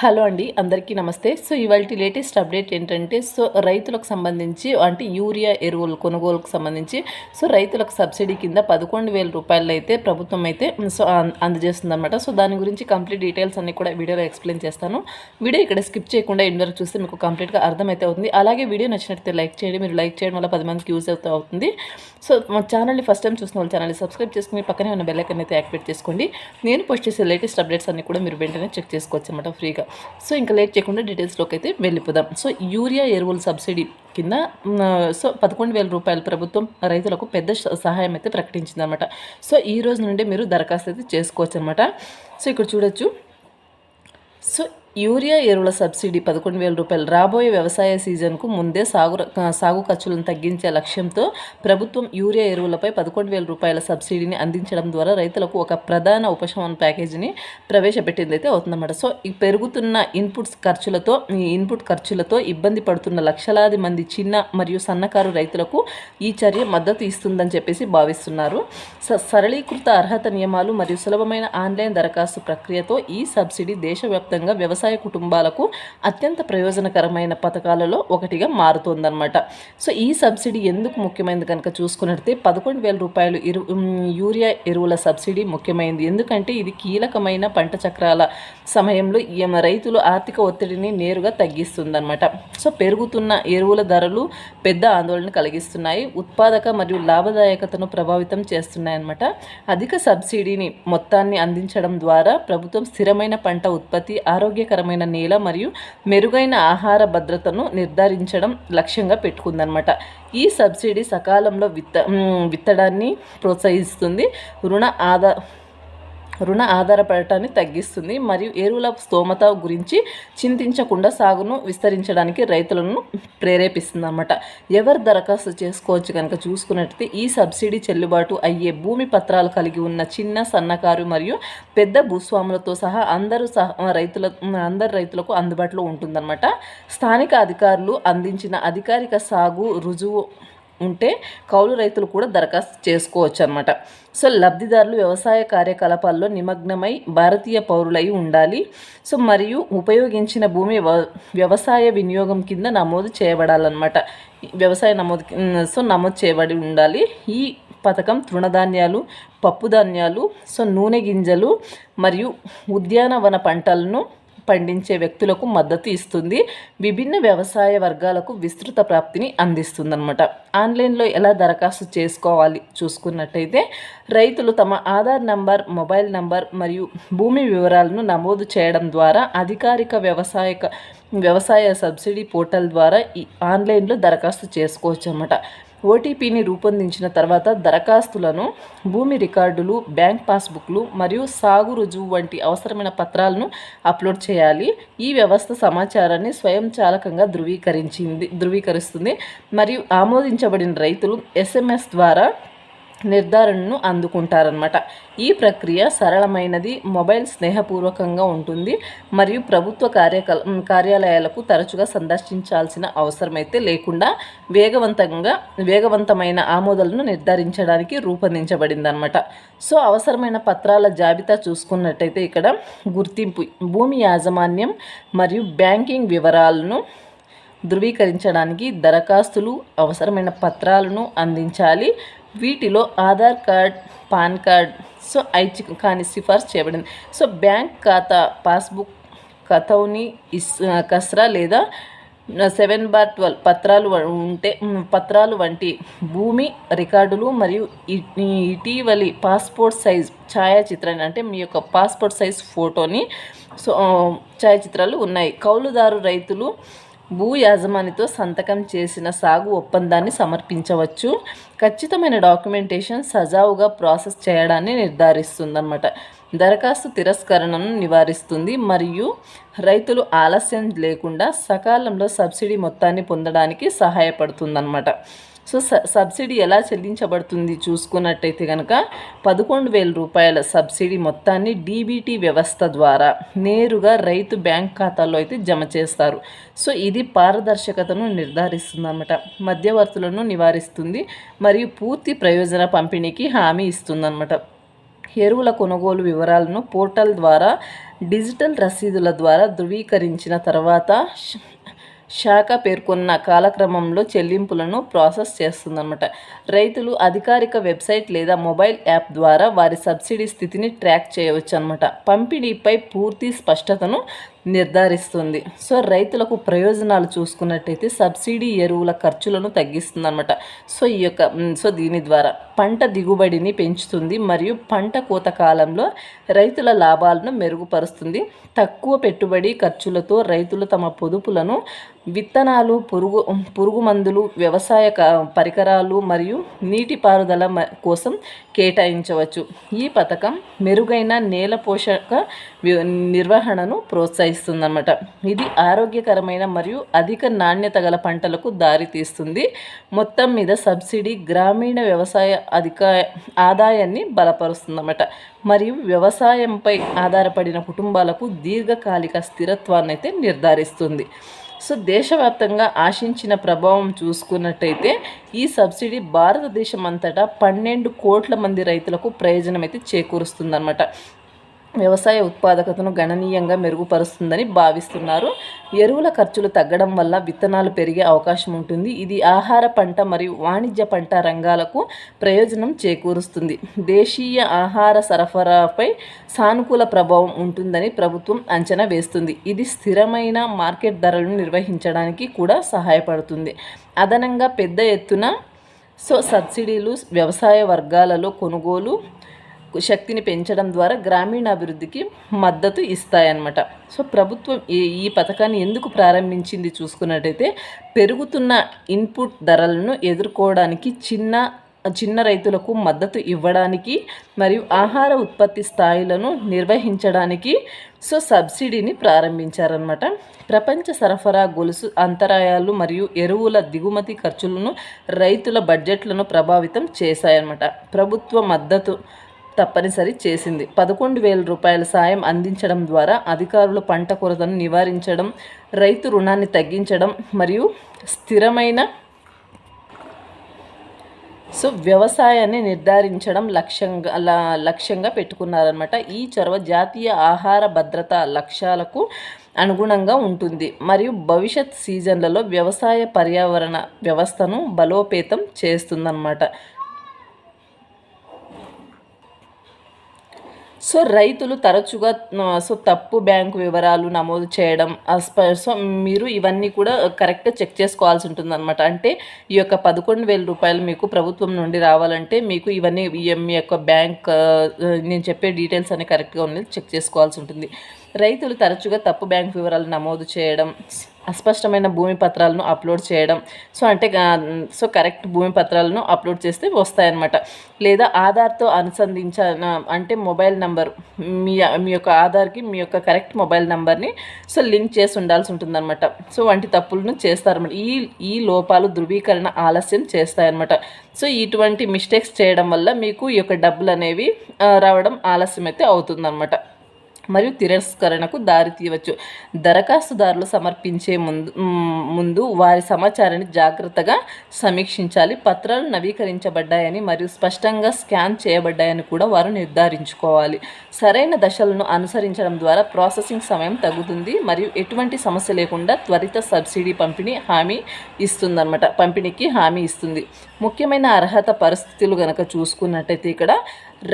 Hello అండి అందరికీ నమస్తే. సో ఇవాళ లేటెస్ట్ అప్డేట్ ఏంటంటే సో రైతులకు సంబంధించి అంటే యూరియా ఎరువులు కొనుగోలుకు సంబంధించి సో రైతులకు సబ్సిడీ కింద పదకొండు వేల రూపాయలు అయితే ప్రభుత్వం అయితే సో అందజేస్తుంది అనమాట సో దాని గురించి కంప్లీట్ డీటెయిల్స్ అన్ని కూడా వీడియోలో ఎక్స్ప్లెయిన్ చేస్తాను. వీడియో ఇక్కడ స్కిప్ చేయకుండా ఎండ్ వరకు చూస్తే మీకు కంప్లీట్గా అర్థమైతే అవుతుంది. అలాగే వీడియో నచ్చినట్లయితే లైక్ చేయండి. మీరు లైక్ చేయడం వల్ల పది మందికి యూజ్ అవుతూ అవుతుంది. సో మా ఛానల్ని ఫస్ట్ టైం చూసిన వాళ్ళు ఛానల్ని సబ్స్క్రైబ్ చేసుకుని పక్కనే ఉన్న బెల్లైకన్ అయితే యాక్టివేట్ చేసుకోండి. నేను పోస్ట్ చేసే లేటెస్ట్ అప్డేట్స్ అన్ని కూడా మీరు వెంటనే చెక్ చేసుకోవచ్చు అనమాట ఫ్రీగా. సో ఇంకా లేట్ చేయకుండా డీటెయిల్స్లోకి అయితే వెళ్ళిపోదాం. సో యూరియా ఎరువుల సబ్సిడీ కింద సో పదకొండు వేల రూపాయలు ప్రభుత్వం రైతులకు పెద్ద స- సహాయం అయితే ప్రకటించింది అనమాట సో ఈ రోజు నుండి మీరు దరఖాస్తు అయితే చేసుకోవచ్చు అనమాట సో ఇక్కడ చూడొచ్చు. సో యూరియా ఎరువుల సబ్సిడీ పదకొండు వేల రూపాయలు. రాబోయే వ్యవసాయ సీజన్కు ముందే సాగు ర- సాగు ఖర్చులను తగ్గించే లక్ష్యంతో ప్రభుత్వం యూరియా ఎరువులపై పదకొండు వేల రూపాయల సబ్సిడీని అందించడం ద్వారా రైతులకు ఒక ప్రధాన ఉపశమన ప్యాకేజీని ప్రవేశపెట్టింది అయితే అవుతుందన్నమాట. సో ఈ పెరుగుతున్న ఇన్పుట్స్ ఖర్చులతో ఈ ఇన్పుట్ ఖర్చులతో ఇబ్బంది పడుతున్న లక్షలాది మంది చిన్న మరియు సన్నకారు రైతులకు ఈ చర్య మద్దతు ఇస్తుందని చెప్పేసి భావిస్తున్నారు. స- సరళీకృత అర్హత నియమాలు మరియు సులభమైన ఆన్లైన్ దరఖాస్తు ప్రక్రియతో ఈ సబ్సిడీ దేశవ్యాప్తంగా వ్యవసాయ వ్యవసాయ కుటుంబాలకు అత్యంత ప్రయోజనకరమైన పథకాలలో ఒకటిగా మారుతుందన్నమాట. సో ఈ సబ్సిడీ ఎందుకు ముఖ్యమైనది కనుక చూసుకున్నట్లయితే పదకొండు వేల రూపాయలు ఇరు యూరియా ఎరువుల సబ్సిడీ ముఖ్యమైనది ఎందుకంటే ఇది కీలకమైన పంట చక్రాల సమయంలో ఈమె రైతులు ఆర్థిక ఒత్తిడిని నేరుగా తగ్గిస్తుందన్నమాట. సో పెరుగుతున్న ఎరువుల ధరలు పెద్ద ఆందోళన కలిగిస్తున్నాయి. ఉత్పాదక మరియు లాభదాయకతను ప్రభావితం చేస్తున్నాయన్నమాట. అధిక సబ్సిడీని మొత్తాన్ని అందించడం ద్వారా ప్రభుత్వం స్థిరమైన పంట ఉత్పత్తి ఆరోగ్యకరమైన నేల మరియు మెరుగైన ఆహార భద్రతను నిర్ధారించడం లక్ష్యంగా పెట్టుకుందనమాట ఈ సబ్సిడీ సకాలంలో విత్త విత్తడాన్ని ప్రోత్సహిస్తుంది. రుణ ఆదా రుణ ఆధారపడటాన్ని తగ్గిస్తుంది. మరియు ఎరువుల స్తోమత గురించి చింతించకుండా సాగును విస్తరించడానికి రైతులను ప్రేరేపిస్తుంది అన్నమాట ఎవరు దరఖాస్తు చేసుకోవచ్చు కనుక చూసుకున్నట్లయితే ఈ సబ్సిడీ చెల్లుబాటు అయ్యే భూమి పత్రాలు కలిగి ఉన్న చిన్న సన్నకారు మరియు పెద్ద భూస్వాములతో సహా అందరూ సహా రైతుల అందరు రైతులకు అందుబాటులో ఉంటుందన్నమాట. స్థానిక అధికారులు అందించిన అధికారిక సాగు రుజువు ఉంటే కౌలు రైతులు కూడా దరఖాస్తు చేసుకోవచ్చు అనమాట సో లబ్ధిదారులు వ్యవసాయ కార్యకలాపాల్లో నిమగ్నమై భారతీయ పౌరులై ఉండాలి. సో మరియు ఉపయోగించిన భూమి వ్యవసాయ వినియోగం కింద నమోదు చేయబడాలన్నమాట. వ్యవసాయ నమోదు సో నమోదు చేయబడి ఉండాలి. ఈ పథకం తృణధాన్యాలు పప్పుధాన్యాలు సో నూనె గింజలు మరియు ఉద్యానవన పంటలను పండించే వ్యక్తులకు మద్దతు ఇస్తుంది. విభిన్న వ్యవసాయ వర్గాలకు విస్తృత ప్రాప్తిని అందిస్తుందన్నమాట. ఆన్లైన్లో ఎలా దరఖాస్తు చేసుకోవాలి? చూసుకున్నట్టయితే రైతులు తమ ఆధార్ నంబర్ మొబైల్ నంబర్ మరియు భూమి వివరాలను నమోదు చేయడం ద్వారా అధికారిక వ్యవసాయక వ్యవసాయ సబ్సిడీ పోర్టల్ ద్వారా ఈ ఆన్లైన్లో దరఖాస్తు చేసుకోవచ్చు అన్నమాట ఓటీపీని రూపొందించిన తర్వాత దరఖాస్తులను భూమి రికార్డులు బ్యాంక్ పాస్బుక్లు మరియు సాగు రుజువు వంటి అవసరమైన పత్రాలను అప్లోడ్ చేయాలి. ఈ వ్యవస్థ సమాచారాన్ని స్వయంచాలకంగా ధృవీకరించింది ధృవీకరిస్తుంది మరియు ఆమోదించబడిన రైతులు ఎస్ఎంఎస్ ద్వారా నిర్ధారణను అందుకుంటారనమాట ఈ ప్రక్రియ సరళమైనది మొబైల్ స్నేహపూర్వకంగా ఉంటుంది మరియు ప్రభుత్వ కార్యకల కార్యాలయాలకు తరచుగా సందర్శించాల్సిన అవసరమైతే లేకుండా వేగవంతంగా వేగవంతమైన ఆమోదాలను నిర్ధారించడానికి రూపొందించబడిందనమాట సో అవసరమైన పత్రాల జాబితా చూసుకున్నట్టయితే ఇక్కడ గుర్తింపు భూమి యాజమాన్యం మరియు బ్యాంకింగ్ వివరాలను ధృవీకరించడానికి దరఖాస్తులు అవసరమైన పత్రాలను అందించాలి. వీటిలో Aadhaar card PAN card so ఐచ్ఛిక కానీ సిఫార్సు చేయబడింది. సో బ్యాంక్ ఖాతా పాస్బుక్ కథౌని ఇస్ కస్రా లేదా సెవెన్ బార్ ట్వెల్వ్ పత్రాలు ఉంటే పత్రాలు వంటి భూమి రికార్డులు మరియు ఇటీవలి పాస్పోర్ట్ సైజ్ ఛాయాచిత్రాన్ని అంటే మీ యొక్క పాస్పోర్ట్ సైజ్ ఫోటోని సో ఛాయాచిత్రాలు ఉన్నాయి. కౌలుదారు రైతులు భూ యాజమానితో సంతకం చేసిన సాగు ఒప్పందాన్ని సమర్పించవచ్చు. ఖచ్చితమైన డాక్యుమెంటేషన్ సజావుగా ప్రాసెస్ చేయడాన్ని నిర్ధారిస్తుందన్నమాట. దరఖాస్తు తిరస్కరణను నివారిస్తుంది మరియు రైతులు ఆలస్యం లేకుండా సకాలంలో సబ్సిడీ మొత్తాన్ని పొందడానికి సహాయపడుతుందన్నమాట. సో స సబ్సిడీ ఎలా చెల్లించబడుతుంది చూసుకున్నట్టయితే కనుక పదకొండు వేల రూపాయల సబ్సిడీ మొత్తాన్ని డీబీటీ వ్యవస్థ ద్వారా నేరుగా రైతు బ్యాంక్ ఖాతాలో అయితే జమ చేస్తారు. సో ఇది పారదర్శకతను నిర్ధారిస్తుంది అన్నమాట మధ్యవర్తులను నివారిస్తుంది మరియు పూర్తి ప్రయోజన పంపిణీకి హామీ ఇస్తుంది ఎరువుల కొనుగోలు వివరాలను పోర్టల్ ద్వారా డిజిటల్ రసీదుల ద్వారా ధృవీకరించిన తర్వాత శాఖ పేర్కొన్న కాలక్రమంలో చెల్లింపులను ప్రాసెస్ చేస్తుందన్నమాట. రైతులు అధికారిక వెబ్సైట్ లేదా మొబైల్ యాప్ ద్వారా వారి సబ్సిడీ స్థితిని ట్రాక్ చేయవచ్చు అనమాట పంపిణీపై పూర్తి స్పష్టతను నిర్ధారిస్తుంది. సో రైతులకు ప్రయోజనాలు చూసుకున్నట్టయితే సబ్సిడీ ఎరువుల ఖర్చులను తగ్గిస్తుంది అనమాట సో ఈ యొక్క సో దీని ద్వారా పంట దిగుబడిని పెంచుతుంది మరియు పంట కోత కాలంలో రైతుల లాభాలను మెరుగుపరుస్తుంది. తక్కువ పెట్టుబడి ఖర్చులతో రైతులు తమ పొదుపులను విత్తనాలు పురుగు పురుగు మందులు వ్యవసాయ పరికరాలు మరియు నీటిపారుదల కోసం కేటాయించవచ్చు. ఈ పథకం మెరుగైన నేల పోషక నిర్వహణను ప్రోత్సహిస్తుందన్నమాట ఇది ఆరోగ్యకరమైన మరియు అధిక నాణ్యత గల పంటలకు దారితీస్తుంది మొత్తం మీద సబ్సిడీ గ్రామీణ వ్యవసాయ అధిక ఆదాయాన్ని బలపరుస్తుందన్నమాట. మరియు వ్యవసాయంపై ఆధారపడిన కుటుంబాలకు దీర్ఘకాలిక స్థిరత్వాన్ని అయితే నిర్ధారిస్తుంది. సో దేశవ్యాప్తంగా ఆశించిన ప్రభావం చూసుకున్నట్టయితే ఈ సబ్సిడీ భారతదేశం అంతటా పన్నెండు కోట్ల మంది రైతులకు ప్రయోజనం అయితే చేకూరుస్తుందన్నమాట. వ్యవసాయ ఉత్పాదకతను గణనీయంగా మెరుగుపరుస్తుందని భావిస్తున్నారు. ఎరువుల ఖర్చులు తగ్గడం వల్ల విత్తనాలు పెరిగే అవకాశం ఉంటుంది. ఇది ఆహార పంట మరియు వాణిజ్య పంట రంగాలకు ప్రయోజనం చేకూరుస్తుంది. దేశీయ ఆహార సరఫరాపై సానుకూల ప్రభావం ఉంటుందని ప్రభుత్వం అంచనా వేస్తుంది. ఇది స్థిరమైన మార్కెట్ ధరలను నిర్వహించడానికి కూడా సహాయపడుతుంది. అదనంగా పెద్ద ఎత్తున సో సబ్సిడీలు వ్యవసాయ వర్గాలలో కొనుగోలు శక్తిని పెంచడం ద్వారా గ్రామీణాభివృద్ధికి మద్దతు ఇస్తాయన్నమాట. సో ప్రభుత్వం ఈ ఈ పథకాన్ని ఎందుకు ప్రారంభించింది చూసుకున్నట్టయితే పెరుగుతున్న ఇన్పుట్ ధరలను ఎదుర్కోవడానికి చిన్న చిన్న రైతులకు మద్దతు ఇవ్వడానికి మరియు ఆహార ఉత్పత్తి స్థాయిలను నిర్వహించడానికి సో సబ్సిడీని ప్రారంభించారనమాట ప్రపంచ సరఫరా గొలుసు అంతరాయాలు మరియు ఎరువుల దిగుమతి ఖర్చులను రైతుల బడ్జెట్లను ప్రభావితం చేశాయన్నమాట. ప్రభుత్వ మద్దతు తప్పనిసరి చేసింది. పదకొండు వేల రూపాయల సాయం అందించడం ద్వారా అధికారులు పంట కొరతను నివారించడం రైతు రుణాన్ని తగ్గించడం మరియు స్థిరమైన సో వ్యవసాయాన్ని నిర్ధారించడం లక్ష్యంగా లక్ష్యంగా పెట్టుకున్నారనమాట ఈ చొరవ జాతీయ ఆహార భద్రత లక్ష్యాలకు అనుగుణంగా ఉంటుంది. మరియు భవిష్యత్ సీజన్లలో వ్యవసాయ పర్యావరణ వ్యవస్థను బలోపేతం చేస్తుందన్నమాట. సో రైతులు తరచుగా సో తప్పు బ్యాంకు వివరాలు నమోదు చేయడం సో మీరు ఇవన్నీ కూడా కరెక్ట్ చెక్ చేసుకోవాల్సి ఉంటుంది అనమాట అంటే ఈ యొక్క పదకొండు వేల రూపాయలు మీకు ప్రభుత్వం నుండి రావాలంటే మీకు ఇవన్నీ మీ యొక్క బ్యాంక్ నేను చెప్పే డీటెయిల్స్ అన్ని కరెక్ట్గా ఉన్నది చెక్ చేసుకోవాల్సి ఉంటుంది. రైతులు తరచుగా తప్పు బ్యాంక్ వివరాలు నమోదు చేయడం అస్పష్టమైన భూమి పత్రాలను అప్లోడ్ చేయడం. సో అంటే సో కరెక్ట్ భూమి పత్రాలను అప్లోడ్ చేస్తే వస్తాయన్నమాట. లేదా ఆధార్తో అనుసంధించ అంటే మొబైల్ నెంబర్ మీ మీ యొక్క ఆధార్కి మీ యొక్క కరెక్ట్ మొబైల్ నెంబర్ని సో లింక్ చేసి ఉండాల్సి ఉంటుందన్నమాట. సో వంటి తప్పులను చేస్తారన్నమాట. ఈ ఈ లోపాలు ధృవీకరణ ఆలస్యం చేస్తాయన్నమాట. సో ఇటువంటి మిస్టేక్స్ చేయడం వల్ల మీకు ఈ యొక్క డబ్బులు అనేవి రావడం ఆలస్యం అయితే అవుతుందన్నమాట. మరియు తిరస్కరణకు దారితీయవచ్చు దరఖాస్తుదారులు సమర్పించే ముందు ముందు వారి సమాచారాన్ని జాగ్రత్తగా సమీక్షించాలి. పత్రాలు నవీకరించబడ్డాయని మరియు స్పష్టంగా స్కాన్ చేయబడ్డాయని కూడా వారు నిర్ధారించుకోవాలి. సరైన దశలను అనుసరించడం ద్వారా ప్రాసెసింగ్ సమయం తగ్గుతుంది మరియు ఎటువంటి సమస్య లేకుండా త్వరిత సబ్సిడీ పంపిణీ హామీ ఇస్తుందన్నమాట. పంపిణీకి హామీ ఇస్తుంది. ముఖ్యమైన అర్హత పరిస్థితులు కనుక చూసుకున్నట్టయితే ఇక్కడ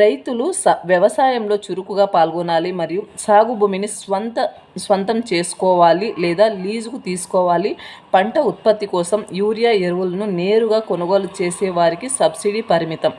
రైతులు స వ్యవసాయంలో చురుకుగా పాల్గొనాలి మరియు సాగు భూమిని స్వంత స్వంతం చేసుకోవాలి లేదా లీజుకు తీసుకోవాలి. పంట ఉత్పత్తి కోసం యూరియా ఎరువులను నేరుగా కొనుగోలు చేసే వారికి సబ్సిడీ పరిమితం.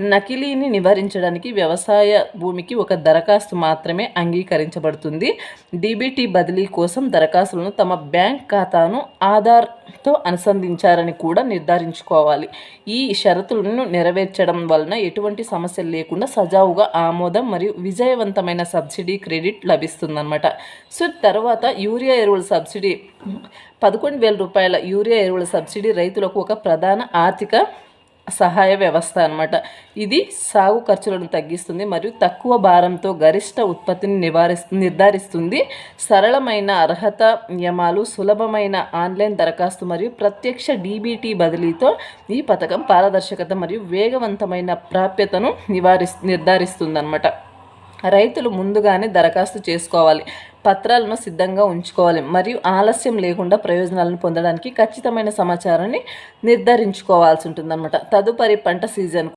నకిలీని నివారించడానికి వ్యవసాయ భూమికి ఒక దరఖాస్తు మాత్రమే అంగీకరించబడుతుంది. డీబీటీ బదిలీ కోసం దరఖాస్తులను తమ బ్యాంక్ ఖాతాను ఆధార్తో అనుసంధించారని కూడా నిర్ధారించుకోవాలి. ఈ షరతులను నెరవేర్చడం వలన ఎటువంటి సమస్యలు లేకుండా సజావుగా ఆమోదం మరియు విజయవంతమైన సబ్సిడీ క్రెడిట్ లభిస్తుందన్నమాట. సో తర్వాత యూరియా ఎరువుల సబ్సిడీ. పదకొండు వేల రూపాయల యూరియా ఎరువుల సబ్సిడీ రైతులకు ఒక ప్రధాన ఆర్థిక సహాయ వ్యవస్థ అనమాట ఇది సాగు ఖర్చులను తగ్గిస్తుంది మరియు తక్కువ భారంతో గరిష్ట ఉత్పత్తిని నివారిస్తు నిర్ధారిస్తుంది. సరళమైన అర్హత నియమాలు సులభమైన ఆన్లైన్ దరఖాస్తు మరియు ప్రత్యక్ష డీబీటీ బదిలీతో ఈ పథకం పారదర్శకత మరియు వేగవంతమైన ప్రాప్యతను నివారి నిర్ధారిస్తుంది అనమాట రైతులు ముందుగానే దరఖాస్తు చేసుకోవాలి. పత్రాలను సిద్ధంగా ఉంచుకోవాలి. మరియు ఆలస్యం లేకుండా ప్రయోజనాలను పొందడానికి ఖచ్చితమైన సమాచారాన్ని నిర్ధారించుకోవాల్సి ఉంటుందన్నమాట. తదుపరి పంట సీజన్.